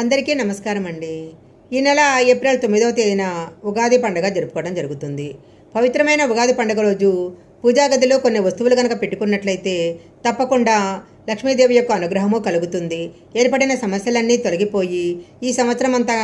అందరికీ నమస్కారం అండి. ఈ నెల ఏప్రిల్ తొమ్మిదవ తేదీన ఉగాది పండుగ జరుపుకోవడం జరుగుతుంది. పవిత్రమైన ఉగాది పండుగ రోజు పూజా గదిలో కొన్ని వస్తువులు కనుక పెట్టుకున్నట్లయితే తప్పకుండా లక్ష్మీదేవి యొక్క అనుగ్రహము కలుగుతుంది. ఏర్పడిన సమస్యలన్నీ తొలగిపోయి ఈ సంవత్సరం అంతా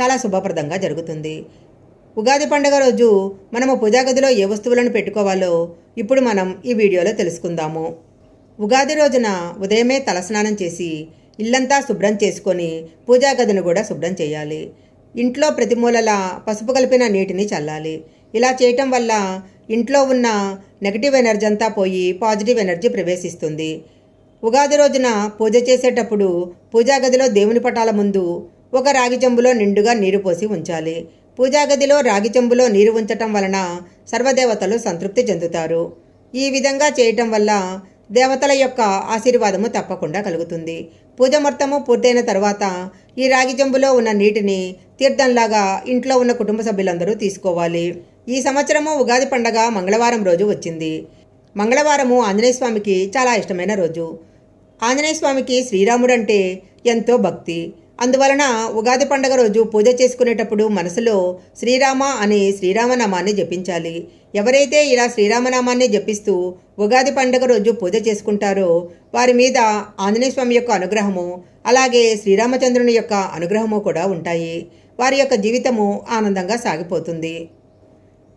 చాలా శుభప్రదంగా జరుగుతుంది. ఉగాది పండుగ రోజు మనము పూజా గదిలో ఏ వస్తువులను పెట్టుకోవాలో ఇప్పుడు మనం ఈ వీడియోలో తెలుసుకుందాము. ఉగాది రోజున ఉదయమే తలస్నానం చేసి ఇల్లంతా శుభ్రం చేసుకొని పూజా గదిని కూడా శుభ్రం చేయాలి. ఇంట్లో ప్రతి మూలలా పసుపు కలిపిన నీటిని చల్లాలి. ఇలా చేయటం వల్ల ఇంట్లో ఉన్న నెగటివ్ ఎనర్జీ అంతా పోయి పాజిటివ్ ఎనర్జీ ప్రవేశిస్తుంది. ఉగాది రోజున పూజ చేసేటప్పుడు పూజా గదిలో దేవుని పటాల ముందు ఒక రాగి చెంబులో నిండుగా నీరు పోసి ఉంచాలి. పూజా గదిలో రాగి చెంబులో నీరు ఉంచటం వలన సర్వదేవతలు సంతృప్తి చెందుతారు. ఈ విధంగా చేయటం వల్ల దేవతల యొక్క ఆశీర్వాదము తప్పకుండా కలుగుతుంది. పూజ మొత్తము పూర్తయిన తర్వాత ఈ రాగి జంబులో ఉన్న నీటిని తీర్థంలాగా ఇంట్లో ఉన్న కుటుంబ సభ్యులందరూ తీసుకోవాలి. ఈ సంవత్సరము ఉగాది పండగ మంగళవారం రోజు వచ్చింది. మంగళవారము ఆంజనేయ స్వామికి చాలా ఇష్టమైన రోజు. ఆంజనేయ స్వామికి శ్రీరాముడంటే ఎంతో భక్తి. అందువలన ఉగాది పండగ రోజు పూజ చేసుకునేటప్పుడు మనసులో శ్రీరామ అనే శ్రీరామనామాన్ని జపించాలి. ఎవరైతే ఇలా శ్రీరామనామాన్ని జపిస్తూ ఉగాది పండగ రోజు పూజ చేసుకుంటారో వారి మీద ఆంజనేయ స్వామి యొక్క అనుగ్రహము అలాగే శ్రీరామచంద్రుని యొక్క అనుగ్రహము కూడా ఉంటాయి. వారి యొక్క జీవితము ఆనందంగా సాగిపోతుంది.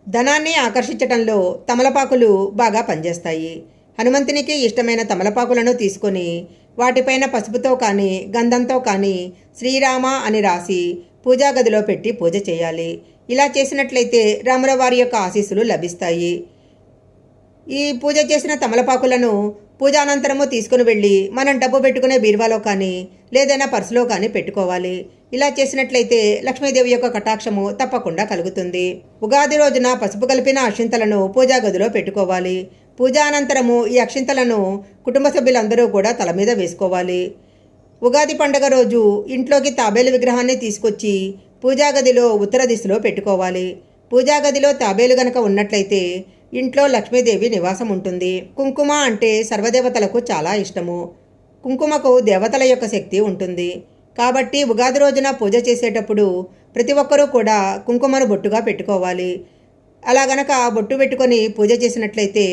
ధనాన్ని ఆకర్షించటంలో తమలపాకులు బాగా పనిచేస్తాయి. హనుమంతునికి ఇష్టమైన తమలపాకులను తీసుకొని వాటిపైన పసుపుతో కానీ గంధంతో కానీ శ్రీరామ అని రాసి పూజా గదిలో పెట్టి పూజ చేయాలి. ఇలా చేసినట్లయితే రాముల వారి యొక్క ఆశీస్సులు లభిస్తాయి. ఈ పూజ చేసిన తమలపాకులను పూజానంతరము తీసుకుని వెళ్ళి మనం డబ్బు పెట్టుకునే బీరువాలో కానీ లేదైనా పర్సులో కానీ పెట్టుకోవాలి. ఇలా చేసినట్లయితే లక్ష్మీదేవి యొక్క కటాక్షము తప్పకుండా కలుగుతుంది. ఉగాది రోజున పసుపు కలిపిన అక్షింతలను పూజా గదిలో పెట్టుకోవాలి. పూజా అనంతరము ఈ అక్షింతలను కుటుంబ సభ్యులందరూ కూడా తల మీద వేసుకోవాలి. ఉగాది పండగ రోజు ఇంట్లోకి తాబేలు విగ్రహాన్ని తీసుకొచ్చి పూజా గదిలో ఉత్తర దిశలో పెట్టుకోవాలి. పూజా గదిలో తాబేలు గనక ఉన్నట్లయితే ఇంట్లో లక్ష్మీదేవి నివాసం ఉంటుంది. కుంకుమ అంటే సర్వదేవతలకు చాలా ఇష్టము. కుంకుమకు దేవతల యొక్క శక్తి ఉంటుంది. కాబట్టి ఉగాది రోజున పూజ చేసేటప్పుడు ప్రతి ఒక్కరూ కూడా కుంకుమను బొట్టుగా పెట్టుకోవాలి. అలా గనక బొట్టు పెట్టుకొని పూజ చేసినట్లయితే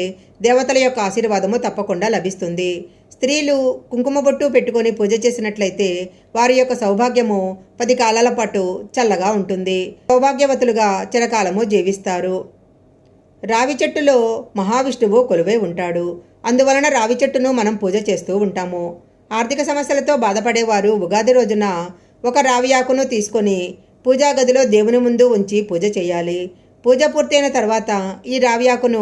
దేవతల యొక్క ఆశీర్వాదము తప్పకుండా లభిస్తుంది. స్త్రీలు కుంకుమ బొట్టు పెట్టుకొని పూజ చేసినట్లయితే వారి యొక్క సౌభాగ్యము పది కాలాల పాటు చల్లగా ఉంటుంది. సౌభాగ్యవతులుగా చిరకాలము జీవిస్తారు. రావి చెట్టులో మహావిష్ణువు కొలువై ఉంటాడు. అందువలన రావి చెట్టును మనం పూజ చేస్తూ ఉంటాము. ఆర్థిక సమస్యలతో బాధపడేవారు ఉగాది రోజున ఒక రావి ఆకును తీసుకొని పూజా గదిలో దేవుని ముందు ఉంచి పూజ చేయాలి. పూజ పూర్తయిన తర్వాత ఈ రావ్యాకును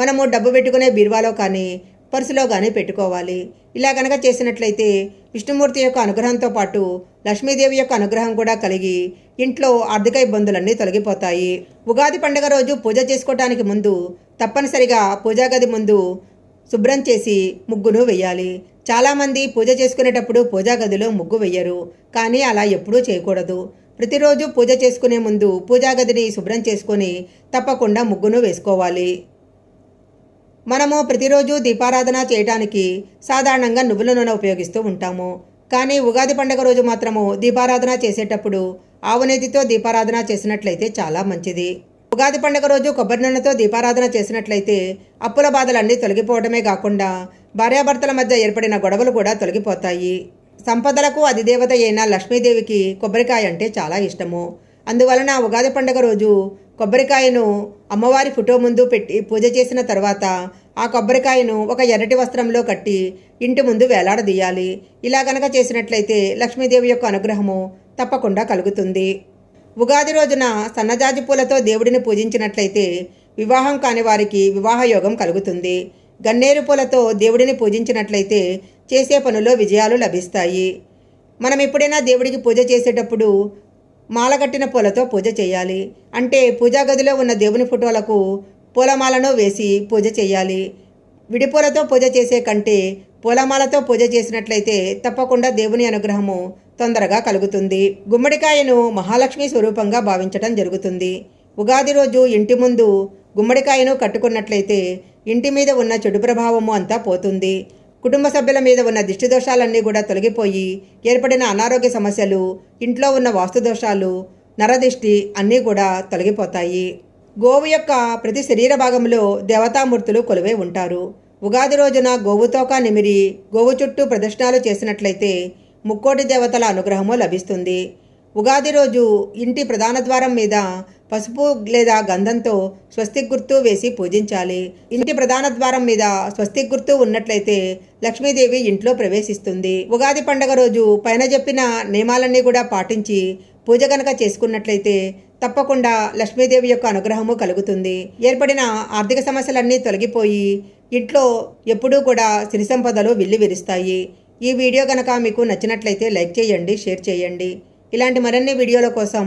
మనము డబ్బు పెట్టుకునే బీరువాలో కానీ పర్సులో కానీ పెట్టుకోవాలి. ఇలా కనుక చేసినట్లయితే విష్ణుమూర్తి యొక్క అనుగ్రహంతో పాటు లక్ష్మీదేవి యొక్క అనుగ్రహం కూడా కలిగి ఇంట్లో ఆర్థిక ఇబ్బందులన్నీ తొలగిపోతాయి. ఉగాది పండుగ రోజు పూజ చేసుకోవటానికి ముందు తప్పనిసరిగా పూజా గది ముందు శుభ్రం చేసి ముగ్గును వెయ్యాలి చాలామంది పూజ చేసుకునేటప్పుడు పూజా గదిలో ముగ్గు వేయరు. కానీ అలా ఎప్పుడూ చేయకూడదు. ప్రతిరోజు పూజ చేసుకునే ముందు పూజా గదిని శుభ్రం చేసుకొని తప్పకుండా ముగ్గును వేసుకోవాలి. మనము ప్రతిరోజు దీపారాధన చేయడానికి సాధారణంగా నువ్వుల నూనె ఉపయోగిస్తూ ఉంటాము. కానీ ఉగాది పండుగ రోజు మాత్రము దీపారాధన చేసేటప్పుడు ఆవునేతితో దీపారాధన చేసినట్లయితే చాలా మంచిది. ఉగాది పండుగ రోజు కొబ్బరి నూనెతో దీపారాధన చేసినట్లయితే అప్పుల బాధలన్నీ తొలగిపోవడమే కాకుండా భార్యాభర్తల మధ్య ఏర్పడిన గొడవలు కూడా తొలగిపోతాయి. సంపదలకు అధిదేవత అయిన లక్ష్మీదేవికి కొబ్బరికాయ అంటే చాలా ఇష్టము. అందువలన ఉగాది పండుగ రోజు కొబ్బరికాయను అమ్మవారి ఫోటో ముందు పెట్టి పూజ చేసిన తర్వాత ఆ కొబ్బరికాయను ఒక ఎర్రటి వస్త్రంలో కట్టి ఇంటి ముందు వేలాడదీయాలి. ఇలా గనక చేసినట్లయితే లక్ష్మీదేవి యొక్క అనుగ్రహము తప్పకుండా కలుగుతుంది. ఉగాది రోజున సన్నజాజి పూలతో దేవుడిని పూజించినట్లయితే వివాహం కాని వారికి వివాహయోగం కలుగుతుంది. గన్నేరు పూలతో దేవుడిని పూజించినట్లయితే చేసే పనుల్లో విజయాలు లభిస్తాయి. మనం ఎప్పుడైనా దేవుడికి పూజ చేసేటప్పుడు మాలగట్టిన పూలతో పూజ చేయాలి. అంటే పూజా గదిలో ఉన్న దేవుని ఫోటోలకు పూలమాలను వేసి పూజ చేయాలి. విడిపూలతో పూజ చేసే కంటే పూలమాలతో పూజ చేసినట్లయితే తప్పకుండా దేవుని అనుగ్రహము తొందరగా కలుగుతుంది. గుమ్మడికాయను మహాలక్ష్మి స్వరూపంగా భావించటం జరుగుతుంది. ఉగాది రోజు ఇంటి ముందు గుమ్మడికాయను కట్టుకున్నట్లయితే ఇంటి మీద ఉన్న చెడు ప్రభావము అంతా పోతుంది. కుటుంబ సభ్యుల మీద ఉన్న దిష్టి దోషాలన్నీ కూడా తొలగిపోయి ఏర్పడిన అనారోగ్య సమస్యలు ఇంట్లో ఉన్న వాస్తు దోషాలు నరదిష్టి అన్నీ కూడా తొలగిపోతాయి. గోవు యొక్క ప్రతి శరీర భాగంలో దేవతామూర్తులు కొలువై ఉంటారు. ఉగాది రోజున గోవు తోక నిమిరి గోవు చుట్టూ ప్రదర్శనలు చేసినట్లయితే ముక్కోటి దేవతల అనుగ్రహము లభిస్తుంది. ఉగాది రోజు ఇంటి ప్రధాన ద్వారం మీద పసుపు లేదా గంధంతో స్వస్తిక్ గుర్తు వేసి పూజించాలి. ఇంటి ప్రధాన ద్వారం మీద స్వస్తిక్ గుర్తు ఉన్నట్లయితే లక్ష్మీదేవి ఇంట్లో ప్రవేశిస్తుంది. ఉగాది పండగ రోజు పైన చెప్పిన నియమాలన్నీ కూడా పాటించి పూజ గనక చేసుకున్నట్లయితే తప్పకుండా లక్ష్మీదేవి యొక్క అనుగ్రహము కలుగుతుంది. ఏర్పడిన ఆర్థిక సమస్యలన్నీ తొలగిపోయి ఇంట్లో ఎప్పుడూ కూడా సిరి సంపదలు విల్లి విరుస్తాయి ఈ వీడియో కనుక మీకు నచ్చినట్లయితే లైక్ చేయండి షేర్ చేయండి. ఇలాంటి మరిన్ని వీడియోల కోసం